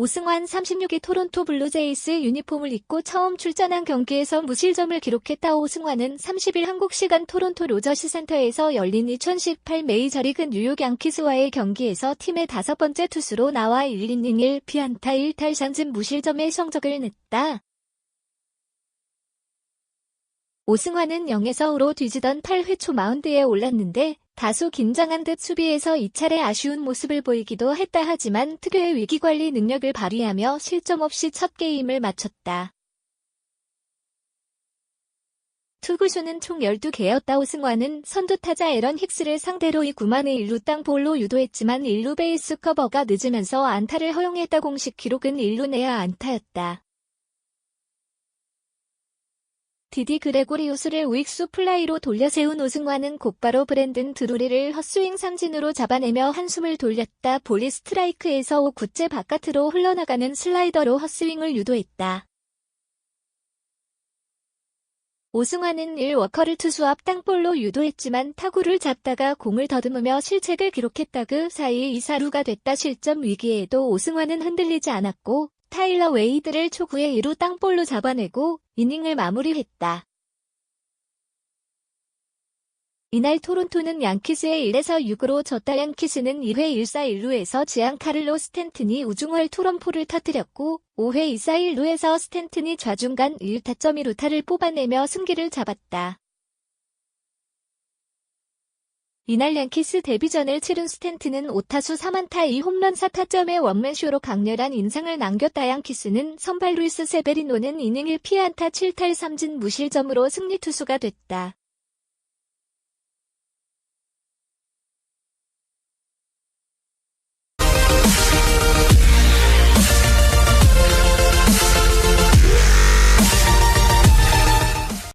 오승환 36위 토론토 블루제이스 유니폼을 입고 처음 출전한 경기에서 무실점을 기록했다. 오승환은 30일 한국 시간 토론토 로저스 센터에서 열린 2018 메이저리그 뉴욕 양키스와의 경기에서 팀의 다섯 번째 투수로 나와 1이닝 1피안타 1탈삼진 무실점의 성적을 냈다. 오승환은 0에서 5로 뒤지던 8회 초 마운드에 올랐는데 다소 긴장한 듯 수비에서 2차례 아쉬운 모습을 보이기도 했다 하지만 특유의 위기관리 능력을 발휘하며 실점 없이 첫 게임을 마쳤다. 투구수는 총 12개였다. 오승환은 선두타자 에런 힉스를 상대로 2구만의 1루 땅볼로 유도했지만 1루 베이스 커버가 늦으면서 안타를 허용했다. 공식 기록은 1루 내야 안타였다. 디디 그레고리우스를 우익수 플라이로 돌려세운 오승환은 곧바로 브랜든 드루리를 헛스윙 삼진으로 잡아내며 한숨을 돌렸다. 볼리 스트라이크에서 5구째 바깥으로 흘러나가는 슬라이더로 헛스윙을 유도했다. 오승환은 1워커를 투수 앞 땅볼로 유도했지만 타구를 잡다가 공을 더듬으며 실책을 기록했다. 그 사이 2사루가 됐다. 실점 위기에도 오승환은 흔들리지 않았고 타일러 웨이드를 초구에 2루 땅볼로 잡아내고 이닝을 마무리했다. 이날 토론토는 양키스의 1에서 6으로 졌다. 양키스는 2회 1사 1루에서 지앙카를로 스탠튼이 우중월 투런포를 터뜨렸고 5회 2사 1루에서 스탠튼이 좌중간 1타점 1루타를 뽑아내며 승기를 잡았다. 이날 양키스 데뷔전을 치른 스탠트는 5타수 3안타 2홈런 4타점의 원맨쇼로 강렬한 인상을 남겼다. 양키스는 선발 루이스 세베리노는 이닝 1피안타 7탈 3진 무실점으로 승리 투수가 됐다.